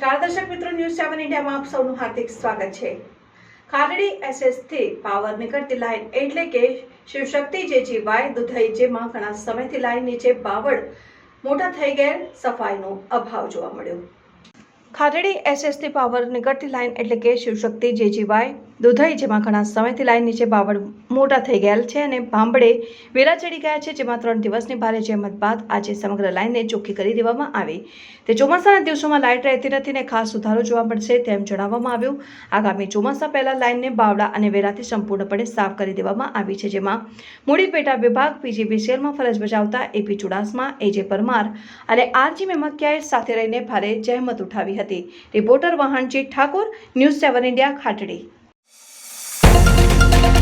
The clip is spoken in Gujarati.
ન્યૂઝ સેવન ઇન્ડિયામાં આપ સૌનું હાર્દિક સ્વાગત છે. ખારડી એસએસથી પાવર નીકળતી લાઈન એટલે કે શિવશક્તિ જે જીવાય, દુધઈ જેમાં ઘણા સમયથી લાઈન નીચે બાવળ મોટા થઈ ગયેલ સફાઈનો અભાવ જોવા મળ્યો. ખારડી એસએસથી પાવર નીકળતી લાઈન એટલે કે શિવશક્તિ જે જીવાય દુધઈ, જેમાં ઘણા સમયથી લાઈન નીચે બાવળ મોટા થઈ ગયેલ છે અને ભાંભળે વેરા ચડી ગયા છે, જેમાં ત્રણ દિવસની ભારે જહેમત બાદ આજે સમગ્ર લાઈનને ચોખ્ખી કરી દેવામાં આવી. તે ચોમાસાના દિવસોમાં લાઇટ રહેતી નથી ને ખાસ સુધારો જોવા મળશે તેમ જણાવવામાં આવ્યું. આગામી ચોમાસા પહેલાં લાઈનને બાવળા અને વેરાથી સંપૂર્ણપણે સાફ કરી દેવામાં આવી છે, જેમાં મૂડી પેટા વિભાગ, પીજીબીસીએલમાં ફરજ બજાવતા એપી ચુડાસમા એજે પરમાર અને આરજી મેમકિયાએ સાથે રહીને ભારે જહેમત ઉઠાવી હતી. Reporter વહાણજી Thakor, news seven India, Khatdi. Thank you.